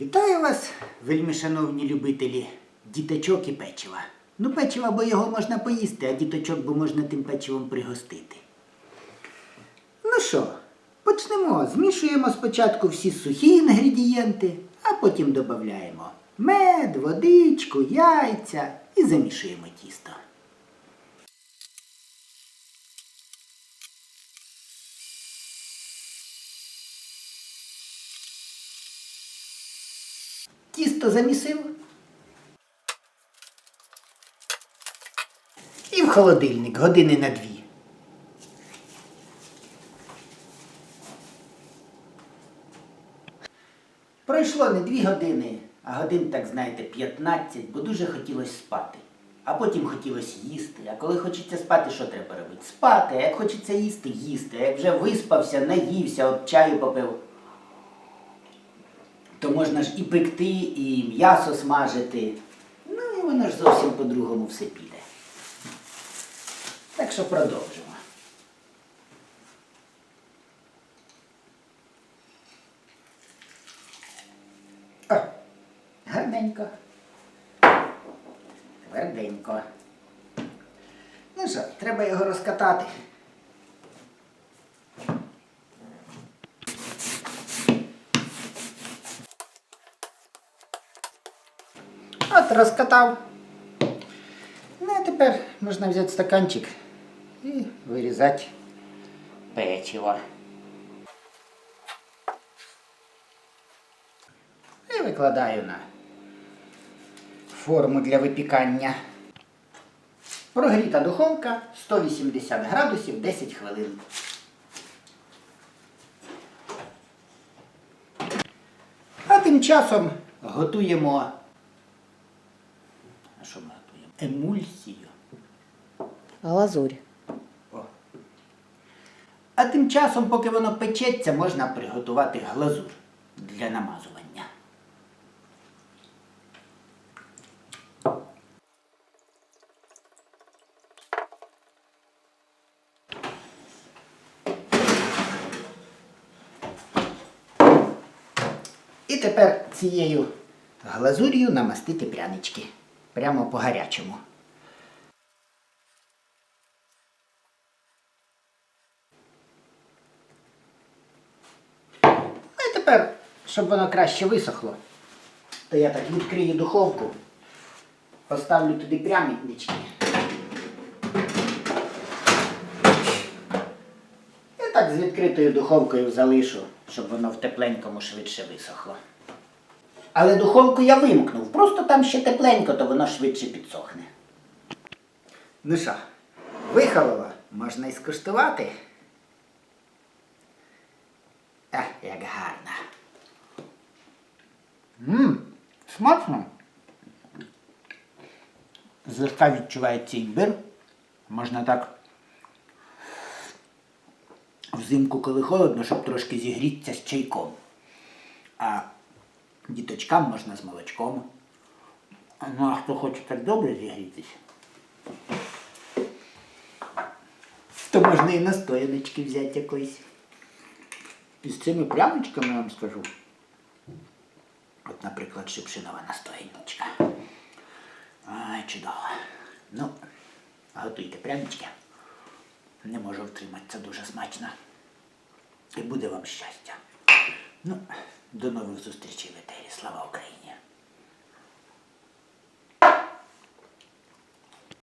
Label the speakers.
Speaker 1: Вітаю вас, вельми шановні любителі діточок і печива. Ну, печива, бо його можна поїсти, а діточок, бо можна тим печивом пригостити. Ну що, почнемо. Змішуємо спочатку всі сухі інгредієнти, а потім додаємо мед, водичку, яйця і замішуємо тісто. Тісто замісив. І в холодильник години на дві. Пройшло не дві години, а годин, так знаєте, 15, бо дуже хотілося спати. А потім хотілося їсти. А коли хочеться спати, що треба робити? Спати, як хочеться їсти, їсти. А як вже виспався, наївся, от чаю попив, то можна ж і пекти, і м'ясо смажити. Ну і воно ж зовсім по-другому все піде. Так що продовжимо. О, гарненько. Тверденько. Ну що, треба його розкатати. От розкатав. Ну, а тепер можна взяти стаканчик і вирізати печиво. І викладаю на форму для випікання. Прогріта духовка 180 градусів 10 хвилин. А тим часом готуємо. Що ми готуємо? Емульсію.
Speaker 2: Глазурь.
Speaker 1: О. А тим часом, поки воно печеться, можна приготувати глазур для намазування. І тепер цією глазур'ю намастити прянички. Прямо по гарячому. Ну і тепер, щоб воно краще висохло, то я так відкрию духовку, поставлю туди прянички. І так з відкритою духовкою залишу, щоб воно в тепленькому швидше висохло. Але духовку я вимкнув, просто там ще тепленько, то воно швидше підсохне. Ну що, вихололо, можна і скуштувати. Ех, як гарно. Ммм, смачно. Злегка відчувається імбир. Можна так взимку, коли холодно, щоб трошки зігрітися з чайком. А діточкам можна з молочком. Ну, а хто хоче так добре зігрітися, то можна і настояночки взяти якоїсь. І з цими пряничками я вам скажу. От, наприклад, шипшинова настояночка. Ай, чудово. Ну, готуйте прянички. Не можу втриматися дуже смачно. І буде вам щастя. Ну, до нових зустрічей Sława Ukrainie!